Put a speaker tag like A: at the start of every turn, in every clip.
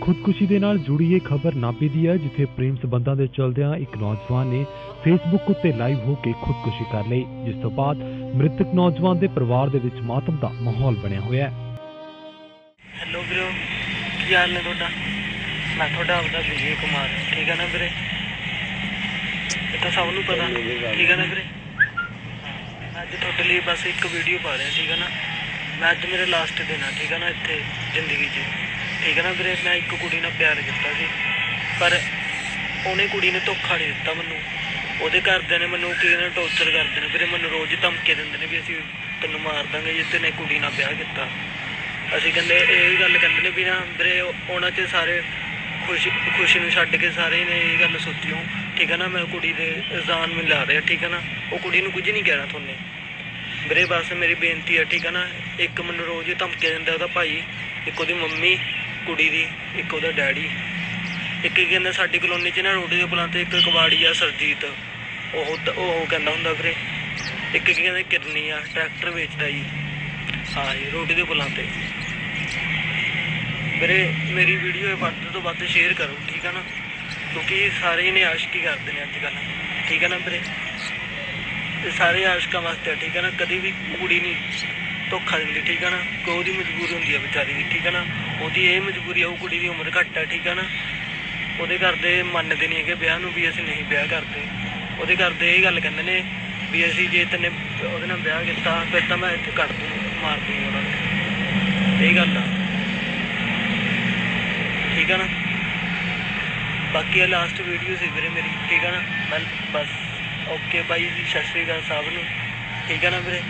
A: ਖੁਦਕੁਸ਼ੀ ਦੇ ਨਾਲ ਜੁੜੀ ਇਹ ਖਬਰ ਨਾਭੇ ਦੀ ਹੈ, ਜਿੱਥੇ ਪ੍ਰੇਮ ਸਬੰਧਾਂ ਦੇ ਚਲਦਿਆਂ ਇੱਕ ਨੌਜਵਾਨ ਨੇ ਫੇਸਬੁੱਕ ਉੱਤੇ ਲਾਈਵ ਹੋ ਕੇ ਖੁਦਕੁਸ਼ੀ ਕਰ ਲਈ, ਜਿਸ ਤੋਂ ਬਾਅਦ ਮ੍ਰਿਤਕ ਨੌਜਵਾਨ ਦੇ ਪਰਿਵਾਰ ਦੇ ਵਿੱਚ ਮਾਤਮ ਦਾ ਮਾਹੌਲ ਬਣਿਆ ਹੋਇਆ ਹੈ।
B: ਹੈਲੋ ਵੀਰੋ, ਕੀ ਹਾਲ ਨੇ ਤੁਹਾਡਾ? ਮੈਂ ਤੁਹਾਡਾ ਆਪਦਾ ਵਿਜੇ ਕੁਮਾਰ, ਠੀਕ ਹੈ ਨਾ ਵੀਰੇ? ਇਹ ਤਾਂ ਸਭ ਨੂੰ ਪਤਾ, ਠੀਕ ਹੈ ਨਾ ਵੀਰੇ? ਅੱਜ ਤੁਹਾਡੇ ਲਈ ਬਸ ਇੱਕ ਵੀਡੀਓ ਪਾ ਰਿਹਾ, ਠੀਕ ਹੈ ਨਾ? ਮੈਂ ਅੱਜ ਮੇਰੇ ਲਾਸਟ ਦਿਨ ਆ, ਠੀਕ ਹੈ ਨਾ, ਇੱਥੇ ਜ਼ਿੰਦਗੀ 'ਚ। ਠੀਕ ਹੈ ਨਾ ਵੀਰੇ, ਮੈਂ ਇੱਕ ਕੁੜੀ ਨਾਲ ਪਿਆਰ ਕੀਤਾ ਸੀ, ਪਰ ਉਹਨੇ ਕੁੜੀ ਨੇ ਧੋਖਾ ਨਹੀਂ ਦਿੱਤਾ ਮੈਨੂੰ। ਉਹਦੇ ਘਰਦਿਆਂ ਨੇ ਮੈਨੂੰ ਕੀ ਨੇ ਟੌਰਚਰ ਕਰਦੇ ਨੇ ਵੀਰੇ, ਮੈਨੂੰ ਰੋਜ਼ ਧਮਕੇ ਦਿੰਦੇ ਨੇ ਵੀ ਅਸੀਂ ਤੈਨੂੰ ਮਾਰ ਦਾਂਗੇ ਜੇ ਤੈਨੇ ਕੁੜੀ ਨਾਲ ਵਿਆਹ ਕੀਤਾ। ਅਸੀਂ ਕਹਿੰਦੇ, ਇਹ ਗੱਲ ਕਹਿੰਦੇ ਨੇ ਵੀ ਨਾ ਵੀਰੇ, ਉਹਨਾਂ 'ਚ ਸਾਰੇ ਖੁਸ਼ੀ ਖੁਸ਼ੀ ਨੂੰ ਛੱਡ ਕੇ ਸਾਰੇ ਨੇ ਇਹ ਗੱਲ ਸੋਚਿਓ ਠੀਕ ਹੈ ਨਾ, ਮੈਂ ਕੁੜੀ ਦੇ ਇਲਜ਼ਾਮ ਨੂੰ ਰਿਹਾ ਠੀਕ ਹੈ ਨਾ। ਉਹ ਕੁੜੀ ਨੂੰ ਕੁਝ ਨਹੀਂ ਕਹਿਣਾ ਤੁਹਾਨੂੰ। ਵੀਰੇ, ਬਸ ਮੇਰੀ ਬੇਨਤੀ ਹੈ ਠੀਕ ਹੈ ਨਾ, ਇੱਕ ਮੈਨੂੰ ਰੋਜ਼ ਧਮਕੇ ਦਿੰਦਾ ਉਹਦਾ ਭਾਈ, ਇੱਕ ਉਹਦੀ ਮੰਮੀ ਕੁੜੀ ਦੀ ਇੱਕ ਉਹਦਾ ਡੈਡੀ। ਇੱਕ ਕੀ ਕਹਿੰਦਾ ਸਾਡੀ ਕਲੋਨੀ 'ਚ ਨਾ ਰੋਟੀ ਦੇ ਪੁਲਾਂ ਤੇ ਇੱਕ ਕਬਾੜੀ ਆ ਸਰਜੀਤ। ਉਹ ਦ- ਉਹ ਕਹਿੰਦਾ ਹੁੰਦਾ ਵੀਰੇ। ਇੱਕ ਕੀ ਕਹਿੰਦੇ ਕਿਰਨੀ ਆ ਟਰੈਕਟਰ ਵੇਚਦਾ ਜੀ। ਹਾਂ ਜੀ ਰੋਟੀ ਦੇ ਪੁਲਾਂ ਤੇ। ਵੀਰੇ ਮੇਰੀ ਵੀਡੀਓ ਵੱਧ ਤੋਂ ਵੱਧ ਸ਼ੇਅਰ ਕਰੋ ਠੀਕ ਹੈ ਨਾ? ਕਿਉਂਕਿ ਸਾਰੇ ਹੀ ਨੇ ਆਸ਼ਕੀ ਕਰਦੇ ਨੇ ਅੱਜ ਕੱਲ੍ਹ ਠੀਕ ਹੈ ਨਾ ਵੀਰੇ? ਇਹ ਸਾਰੇ ਆਸ਼ਕਾਂ ਵਾਸਤੇ ਆ, ਠੀਕ ਹੈ ਨਾ? ਕਦੀ ਵੀ ਕੁੜੀ ਨਹੀਂ ਧੋਖਾ ਦਿੰਦੀ, ਠੀਕ ਹੈ ਨਾ? ਕਿ ਉਹਦੀ ਮਜਬੂਰੀ ਹੁੰਦੀ ਆ ਵਿਚਾਰੀ ਦੀ, ਠੀਕ ਹੈ ਨਾ? ਉਹਦੀ ਇਹ ਮਜਬੂਰੀ ਆ, ਉਹ ਕੁੜੀ ਦੀ ਉਮਰ ਘੱਟ ਆ, ਠੀਕ ਹੈ ਨਾ? ਉਹਦੇ ਘਰ ਦੇ ਮੰਨਦੇ ਨਹੀਂ ਹੈਗੇ ਵਿਆਹ ਨੂੰ ਵੀ ਅਸੀਂ ਨਹੀਂ ਵਿਆਹ ਕਰਦੇ। ਉਹਦੇ ਘਰ ਦੇ ਇਹ ਗੱਲ ਕਹਿੰਦੇ ਨੇ ਵੀ ਅਸੀਂ ਜੇ ਤੈਨੇ ਉਹਦੇ ਨਾਲ ਵਿਆਹ ਕੀਤਾ, ਫਿਰ ਤਾਂ ਮੈਂ ਇੱਥੇ ਕੱਢ ਦੂੰ ਮਾਰ ਦੂੰ ਉਹਨਾਂ ਨੂੰ। ਇਹ ਗੱਲ ਆ। ਠੀਕ ਆ ਨਾ? ਬਾਕੀ ਇਹ ਲਾਸਟ ਵੀਡੀਓ ਸੀ ਵੀਰੇ ਮੇਰੀ, ਠੀਕ ਆ ਨਾ? ਮੈਂ ਬਸ ਓਕੇ ਬਾਈ ਜੀ, ਸਤਿ ਸ਼੍ਰੀ ਅਕਾਲ ਸਾਹਿਬ ਨੂੰ। ਠੀਕ ਆ ਨਾ ਵੀਰੇ?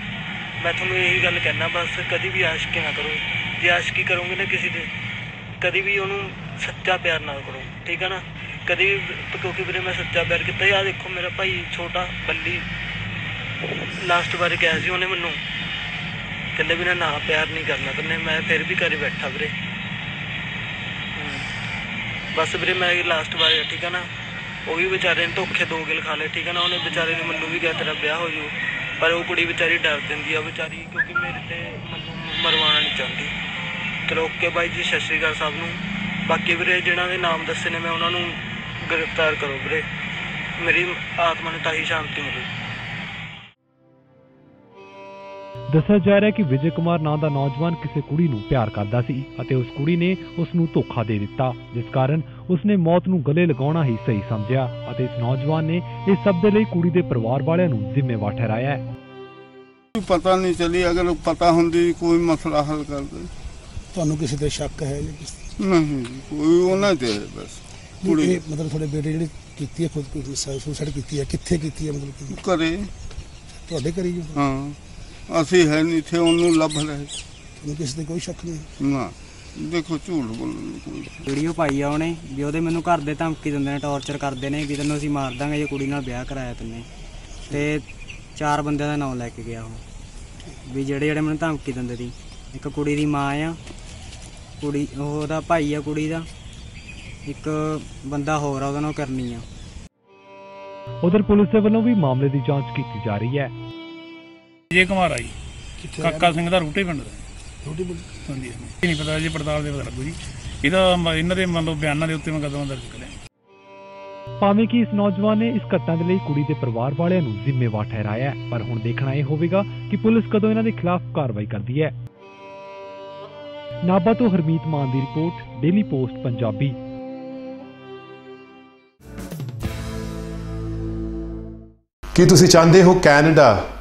B: ਮੈਂ ਤੁਹਾਨੂੰ ਇਹੀ ਗੱਲ ਕਹਿਣਾ ਬਸ ਕਦੀ ਵੀ ਆਸ਼ਕੀ ਨਾ ਕਰੋ। ਜੇ ਆਸ਼ਕੀ ਕਰੋਗੇ ਨਾ ਕਿਸੇ ਦੇ, ਕਦੀ ਵੀ ਉਹਨੂੰ ਸੱਚਾ ਪਿਆਰ ਨਾ ਕਰੋ, ਠੀਕ ਹੈ ਨਾ? ਕਦੀ ਵੀ ਕਿਉਂਕਿ ਵੀਰੇ ਮੈਂ ਸੱਚਾ ਪਿਆਰ ਕੀਤਾ ਯਾਰ ਦੇਖੋ ਮੇਰਾ ਭਾਈ ਛੋਟਾ, ਬੱਲੀ। ਲਾਸਟ ਵਾਰ ਕਿਹਾ ਸੀ ਉਹਨੇ ਮੈਨੂੰ। ਕਹਿੰਦੇ ਵੀ ਨਾ ਪਿਆਰ ਨਹੀਂ ਕਰਨਾ ਤੇ ਮੈਂ ਫਿਰ ਵੀ ਘਰੇ ਬੈਠਾ ਵੀਰੇ। ਹਮ। ਬਸ ਵੀਰੇ ਮੈਂ ਲਾਸਟ ਵਾਰ ਠੀਕ ਹੈ ਨਾ? ਉਹ ਵੀ ਵਿਚਾਰੇ ਨੇ ਧੋਖੇ ਦੋ ਗਿਲ ਖਾ ਲਏ, ਠੀਕ ਹੈ ਨਾ? ਉਹਨੇ ਵਿਚਾਰੇ ਨੇ ਮੈਨੂੰ ਵੀ ਕਿਹਾ ਤੇਰਾ ਵਿਆਹ ਹੋ ਜੂ। ਪਰ ਉਹ ਕੁੜੀ ਵਿਚਾਰੀ ਡਰ ਦਿੰਦੀ ਆ ਵਿਚਾਰੀ ਕਿਉਂਕਿ ਮੇਰੇ ਤੇ ਮੈਨੂੰ ਮਰਵਾਉਣਾ ਨਹੀਂ ਚਾਹੁੰਦੀ। ਚਲੋ ਓਕੇ ਬਾਈ ਜੀ, ਸਤਿ ਸ਼੍ਰੀ ਅਕਾਲ ਸਭ ਨੂੰ। ਬਾਕੀ ਵੀਰੇ ਜਿਹਨਾਂ ਦੇ ਨਾਮ ਦੱਸੇ ਨੇ, ਮੈਂ ਉਹਨਾਂ ਨੂੰ ਗ੍ਰਿਫਤਾਰ ਕਰੋ ਵੀਰੇ। ਮੇਰੀ ਆਤਮਾ ਨੂੰ ਤਾਂ ਹੀ ਸ਼ਾਂਤੀ ਮਿਲੇ।
A: ਦੱਸਿਆ ਜਾ ਰਿਹਾ ਹੈ ਕਿ ਵਿਜੇ ਕੁਮਾਰ ਨਾਂ ਦਾ ਨੌਜਵਾਨ ਕਿਸੇ ਕੁੜੀ ਨੂੰ ਪਿਆਰ ਕਰਦਾ ਸੀ ਅਤੇ ਉਸ ਕੁੜੀ ਨੇ ਉਸ ਨੂੰ ਧੋਖਾ ਦੇ ਦਿੱਤਾ ਜਿਸ ਕਾਰਨ ਉਸ ਨੇ ਮੌਤ ਨੂੰ ਗਲੇ ਲਗਾਉਣਾ ਹੀ ਸਹੀ ਸਮਝਿਆ ਅਤੇ ਇਸ ਨੌਜਵਾਨ ਨੇ ਇਸ ਸਭ ਦੇ ਲਈ ਕੁੜੀ ਦੇ ਪਰਿਵਾਰ ਵਾਲਿਆਂ ਨੂੰ ਜ਼ਿੰਮੇਵਾਰ ਠਹਿਰਾਇਆ ਹੈ।
C: ਕੋਈ ਪਤਾ ਨਹੀਂ ਚੱਲੀ ਅਗਰ ਪਤਾ ਹੁੰਦੀ ਕੋਈ ਮਸਲਾ ਹੱਲ ਕਰਦੇ।
D: ਤੁਹਾਨੂੰ ਕਿਸੇ ਤੇ ਸ਼ੱਕ ਹੈ ਜਾਂ
C: ਨਹੀਂ ਕੋਈ ਉਹਨਾਂ ਤੇ ਬਸ ਕੁੜੀ
D: ਇਹ ਮਤਲਬ ਤੁਹਾਡੇ ਬੇਟੇ ਜਿਹੜੀ ਕੀਤੀ ਹੈ ਖੁਦ ਸੁਸਾਈਡ ਕੀਤੀ ਹੈ ਕਿੱਥੇ ਕੀਤੀ ਹੈ ਮਤਲਬ
C: ਕਰੇ
D: ਤੁਹਾਡੇ ਘਰੇ ਹੀ? ਹੋ?
C: ਅਸੀਂ ਹੈ ਨਹੀਂ ਥੇ ਉਹਨੂੰ ਲੱਭ ਰਹੇ
D: ਤੁਹਾਨੂੰ ਕਿਸੇ ਤੇ ਕੋਈ ਸ਼ੱਕ ਨਹੀਂ?
C: ਨਾ ਦੇਖੋ ਝੂਠ ਬੋਲਣ ਕੋਈ
E: ਵੀਡੀਓ ਪਾਈ ਆ ਉਹਨੇ ਵੀ ਉਹਦੇ ਮੈਨੂੰ ਘਰ ਦੇ ਧਮਕੀ ਦਿੰਦੇ ਨੇ ਟੌਰਚਰ ਕਰਦੇ ਨੇ ਵੀ ਤੈਨੂੰ ਅਸੀਂ ਮਾਰ ਦਾਂਗੇ ਜੇ ਕੁੜੀ ਨਾਲ ਵਿਆਹ ਕਰਾਇਆ ਤੈਨੇ। ਤੇ ਚਾਰ ਬੰਦਿਆਂ ਦਾ ਨਾਮ ਲੈ ਕੇ ਗਿਆ ਉਹ। ਵੀ ਜਿਹੜੇ ਜਿਹੜੇ ਮੈਨੂੰ ਧਮਕੀ ਦਿੰਦੇ ਸੀ। ਇੱਕ ਕੁੜੀ ਦੀ ਮਾਂ ਆ ਕੁੜੀ ਉਹ ਉਹਦਾ ਭਾਈ ਆ ਕੁੜੀ ਦਾ। ਇੱਕ ਬੰਦਾ ਹੋਰ ਆ ਉਹਦਾ ਨਾਮ ਕਰਨੀ ਆ।
A: ਉਧਰ ਪੁਲਿਸ ਦੇ ਵੱਲੋਂ ਵੀ ਮਾਮਲੇ ਦੀ ਜਾਂਚ ਕੀਤੀ ਜਾ ਰਹੀ ਹੈ।
F: ਜੇ ਕੁਮਾਰ ਆਈ
D: ਕਿੱਥੇ
F: ਕਾਕਾ ਸਿੰਘ ਦਾ ਰੂਟੇ ਪਿੰਡ ਦਾ।
D: ਰੋਟੀ ਬੋਲ
F: ਹਾਂਜੀ ਨਹੀਂ ਪਤਾ ਜੀ ਪੜਤਾਲ ਦੇ ਪਤਾ ਲੱਗੂ ਜੀ। ਇਹਦਾ ਮ- ਇਹਨਾਂ ਦੇ ਮੰਨ ਲਓ ਬਿਆਨਾਂ ਦੇ ਉੱਤੇ ਮੁਕੱਦਮਾ ਦਰਜ ਕਰਿਆ
A: ਭਾਵੇਂ ਕਿ ਇਸ ਨੌਜਵਾਨ ਨੇ ਇਸ ਘਟਨਾ ਦੇ ਲਈ ਕੁੜੀ ਦੇ ਪਰਿਵਾਰ ਵਾਲਿਆਂ ਨੂੰ ਜ਼ਿੰਮੇਵਾਰ ਠਹਿਰਾਇਆ ਹੈ ਪਰ ਹੁਣ ਦੇਖਣਾ ਇਹ ਹੋਵੇਗਾ ਕਿ ਪੁਲਿਸ ਕਦੋਂ ਇਹਨਾਂ ਦੇ ਖਿਲਾਫ ਕਾਰਵਾਈ ਕਰਦੀ ਹੈ। ਨਾਭਾ ਤੋਂ ਹਰਮੀਤ ਮਾਨ ਦੀ ਰਿਪੋਰਟ ਡੇਲੀ ਪੋਸਟ ਪੰਜਾਬੀ।
G: ਕੀ ਤੁਸੀਂ ਚਾਹੁੰਦੇ ਹੋ Canada